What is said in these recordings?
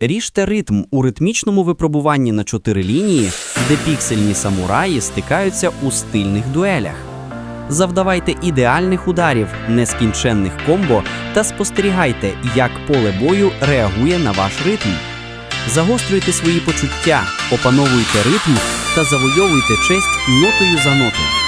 Ріжте ритм у ритмічному випробуванні на чотири лінії, де піксельні самураї стикаються у стильних дуелях. Завдавайте ідеальних ударів, нескінченних комбо та спостерігайте, як поле бою реагує на ваш ритм. Загострюйте свої почуття, опановуйте ритм та завойовуйте честь нотою за нотою.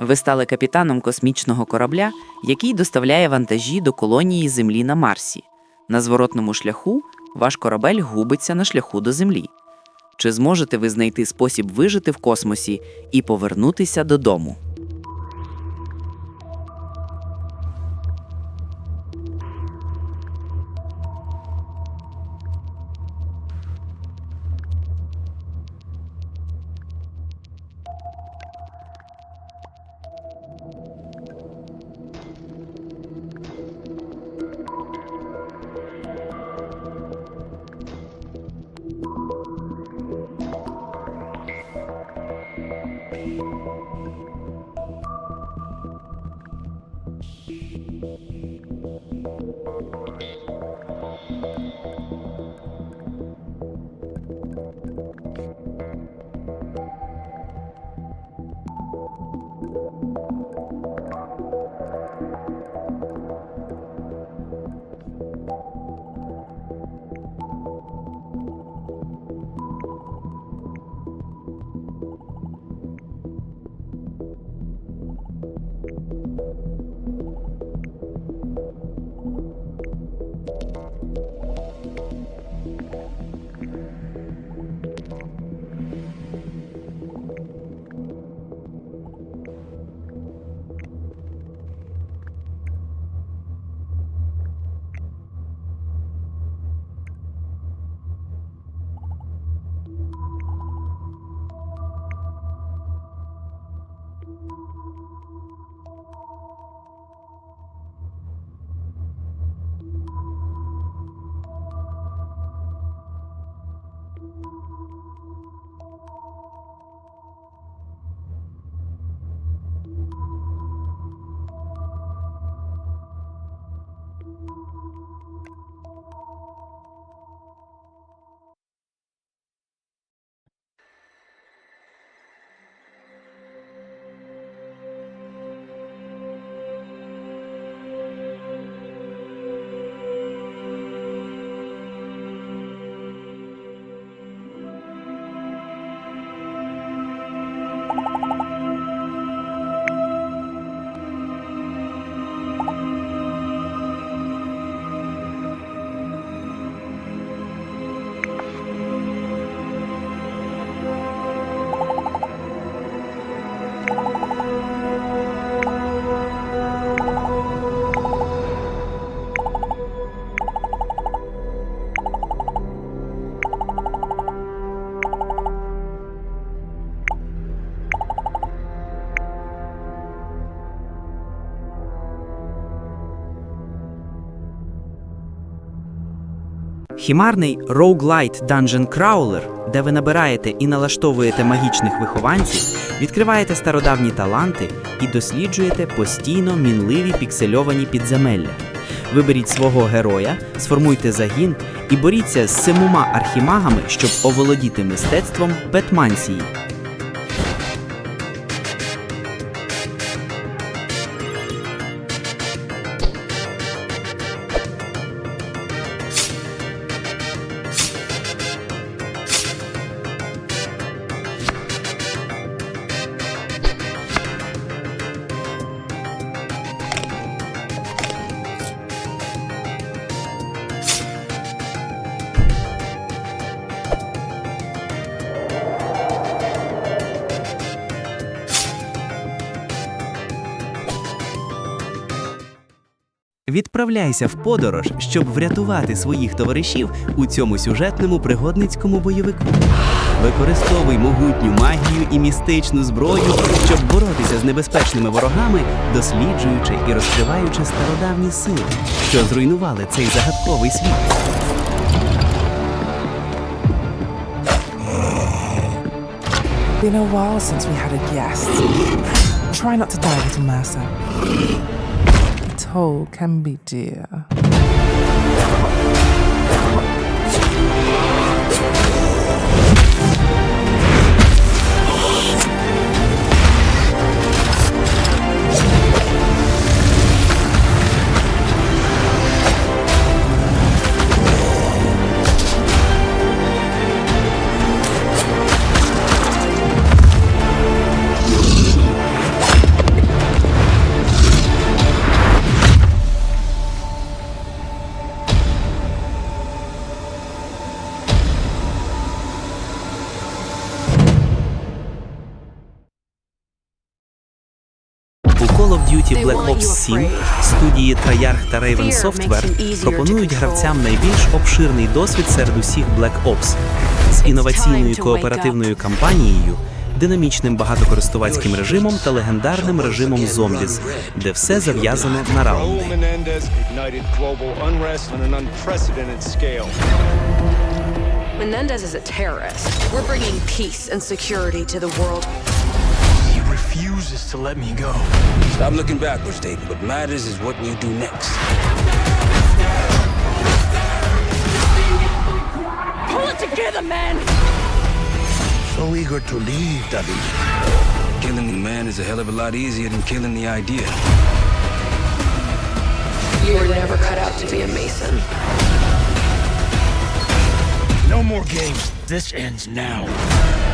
Ви стали капітаном космічного корабля, який доставляє вантажі до колонії Землі на Марсі. На зворотному шляху ваш корабель губиться на шляху до Землі. Чи зможете ви знайти спосіб вижити в космосі і повернутися додому? Хімарний Roguelite Dungeon Crawler, де ви набираєте і налаштовуєте магічних вихованців, відкриваєте стародавні таланти і досліджуєте постійно мінливі піксельовані підземелля. Виберіть свого героя, сформуйте загін і боріться з семома архімагами, щоб оволодіти мистецтвом Бетмансії. Відправляйся в подорож, щоб врятувати своїх товаришів у цьому сюжетному пригодницькому бойовику. Використовуй могутню магію і містичну зброю, щоб боротися з небезпечними ворогами, досліджуючи і розкриваючи стародавні сили, що зруйнували цей загадковий світ. Been a while since we had a guest. Try not to die, little Mercer. Toll can be dear. Treyarch та Raven Software пропонують гравцям найбільш обширний досвід серед усіх Black Ops з інноваційною кооперативною кампанією, динамічним багатокористувацьким режимом та легендарним режимом Zombies, де все зав'язано на раунди. Menendez is a terrorist. We're bringing peace and security to the world. He refuses to let me go. Stop looking backwards, Dayton. What matters is what you do next. Pull it together, man! So eager to leave, David. Killing the man is a hell of a lot easier than killing the idea. You were never cut out to be a Mason. No more games. This ends now.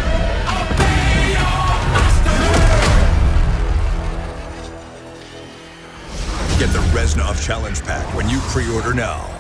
Get the Reznov Challenge Pack when you pre-order now.